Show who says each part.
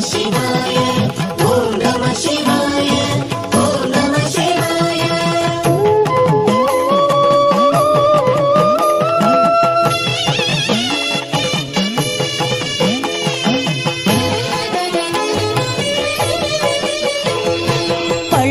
Speaker 1: しない。